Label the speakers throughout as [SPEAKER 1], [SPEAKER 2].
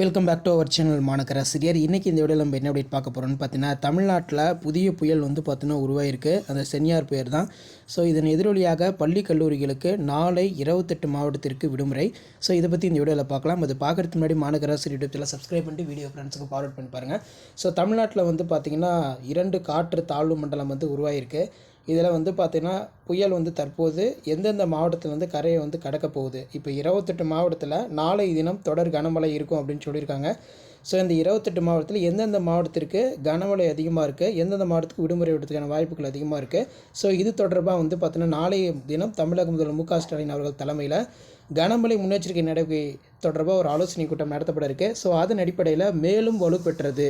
[SPEAKER 1] Welcome back to our channel மாணக்கராசிரியர் இன்றைக்கி இந்த வீடியோவில் நம்ம என்ன அப்டேட் பார்க்க போகிறோம்னு பார்த்தீங்கன்னா தமிழ்நாட்டில் புதிய புயல் வந்து பார்த்தீங்கன்னா உருவாயிருக்கு. அந்த சென்னியார் புயல் தான். ஸோ இதன் எதிரொலியாக பள்ளி கல்லூரிகளுக்கு நாளை இருபத்தெட்டு மாவட்டத்திற்கு விடுமுறை. ஸோ இதை பற்றி இந்த வீடியோவில் பார்க்கலாம். அது பார்க்குறதுக்கு முன்னாடி மாநகராசி யூடியூப்பில் சப்ஸ்கிரைப் பண்ணிட்டு வீடியோ ஃப்ரெண்ட்ஸுக்கு ஃபார்வர்ட் பண்ணி பாருங்கள் ஸோ தமிழ்நாட்டில் வந்து பார்த்திங்கன்னா இரண்டு காற்று தாழ்வு மண்டலம் வந்து உருவாயிருக்கு. இதில் வந்து பார்த்திங்கன்னா புயல் வந்து தற்போது எந்தெந்த மாவட்டத்தில் வந்து கரையை வந்து கடக்க போகுது? இப்போ இருபத்தெட்டு மாவட்டத்தில் நாளை தினம் தொடர் கனமழை இருக்கும் அப்படின்னு சொல்லியிருக்காங்க. ஸோ இந்த இருபத்தெட்டு மாவட்டத்தில் எந்தெந்த மாவட்டத்திற்கு கனமழை அதிகமாக இருக்குது எந்தெந்த மாவட்டத்துக்கு விடுமுறை விடுறதுக்கான வாய்ப்புகள் அதிகமாக இருக்குது ஸோ இது தொடர்பாக வந்து பார்த்தீங்கன்னா நாளைய தினம் தமிழக முதல்வர் மு க ஸ்டாலின் அவர்கள் தலைமையில் கனமழை முன்னெச்சரிக்கை நடவடிக்கை தொடர்பாக ஒரு ஆலோசனை கூட்டம் நடத்தப்பட இருக்கு ஸோ அதன் அடிப்படையில் மேலும் வலுப்பெற்றது.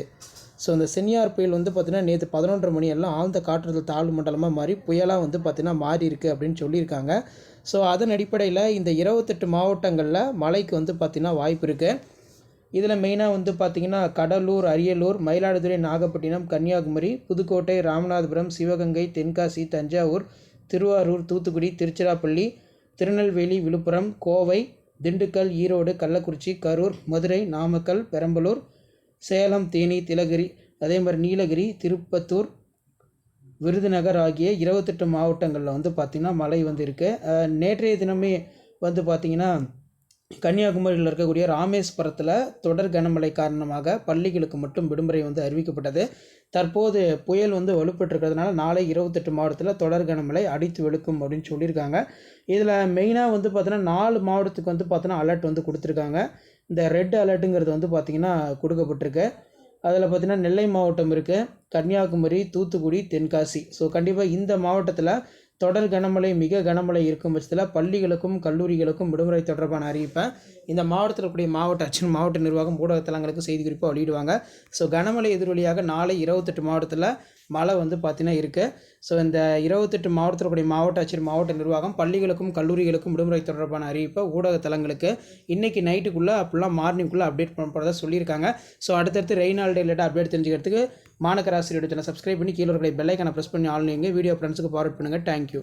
[SPEAKER 1] ஸோ இந்த சென்னியார் புயல் வந்து பார்த்திங்கன்னா நேற்று பதினொன்றரை மணி எல்லாம் ஆழ்ந்த காற்றுதல் தாழ்வு மண்டலமாக மாறி புயலாக வந்து பார்த்திங்கன்னா மாறி இருக்குது அப்படின்னு சொல்லியிருக்காங்க. ஸோ அதன் அடிப்படையில் இந்த இருபத்தெட்டு மாவட்டங்களில் மழைக்கு வந்து பார்த்திங்கன்னா வாய்ப்பு இருக்குது இதில் மெயினாக வந்து பார்த்திங்கன்னா கடலூர் அரியலூர் மயிலாடுதுறை நாகப்பட்டினம் கன்னியாகுமரி புதுக்கோட்டை ராமநாதபுரம் சிவகங்கை தென்காசி தஞ்சாவூர் திருவாரூர் தூத்துக்குடி திருச்சிராப்பள்ளி திருநெல்வேலி விழுப்புரம் கோவை திண்டுக்கல் ஈரோடு கள்ளக்குறிச்சி கரூர் மதுரை நாமக்கல் பெரம்பலூர் சேலம் தேனி திலகிரி அதே மாதிரி நீலகிரி திருப்பத்தூர் விருதுநகர் ஆகிய இருபத்தெட்டு மாவட்டங்களில் வந்து பார்த்திங்கன்னா மழை வந்து இருக்குது நேற்றைய தினமே வந்து பார்த்திங்கன்னா கன்னியாகுமரியில் இருக்கக்கூடிய ராமேஸ்வரத்தில் தொடர் கனமழை காரணமாக பள்ளிகளுக்கு மட்டும் விடுமுறை வந்து அறிவிக்கப்பட்டது. தற்போது புயல் வந்து வலுப்பெற்றிருக்கிறதுனால நாளை இருபத்தெட்டு மாவட்டத்தில் தொடர் கனமழை அடித்து வெளுக்கும் அப்படின்னு சொல்லியிருக்காங்க. இதில் மெயினாக வந்து பார்த்தோன்னா நாலு மாவட்டத்துக்கு வந்து பார்த்தோன்னா அலர்ட் வந்து கொடுத்துருக்காங்க. இந்த ரெட் அலர்ட்டுங்கிறது வந்து பார்த்திங்கன்னா கொடுக்கப்பட்டிருக்கு. அதில் பார்த்திங்கன்னா நெல்லை மாவட்டம் இருக்குது கன்னியாகுமரி தூத்துக்குடி தென்காசி. ஸோ கண்டிப்பாக இந்த மாவட்டத்தில் தொடர் கனமழை மிக கனமழை இருக்கும் பட்சத்தில் பள்ளிகளுக்கும் கல்லூரிகளுக்கும் விடுமுறை தொடர்பான அறிவிப்பை இந்த மாவட்டத்தில் கூடிய மாவட்ட அச்சன் மாவட்ட நிர்வாகம் ஊடகத்தலங்களுக்கு செய்தி குறிப்பாக வெளியிடுவாங்க. ஸோ கனமழை எதிரொலியாக நாளை இருபத்தெட்டு மாவட்டத்தில் மழை வந்து பார்த்திங்கன்னா இருக்குது ஸோ இந்த இருபத்தெட்டு மாவட்டத்தில் கூடிய மாவட்ட ஆட்சியர் மாவட்ட நிர்வாகம் பள்ளிகளுக்கும் கல்லூரிகளுக்கும் விடுமுறை தொடர்பான அறிவிப்பை ஊடகத்தலங்களுக்கு இன்றைக்கி நைட்டுக்குள்ளே அப்படிலாம் மார்னிங்குள்ளே அப்டேட் பண்ண போகிறதா சொல்லியிருக்காங்க. ஸோ அடுத்தடுத்து ரெய்னால்டே ரிலேட்டாக அப்டேட் தெரிஞ்சுக்கிறதுக்கு மாநகராசிரியர் சேனல் சப்ஸ்கிரைப் பண்ணி கீழே இருக்கிற பெல்லைக்கான ப்ரெஸ் பண்ணி ஆன்லைங்க வீடியோ ஃப்ரெண்ட்ஸுக்கு ஃபார்வர்ட் பண்ணுங்கள் தேங்க்யூ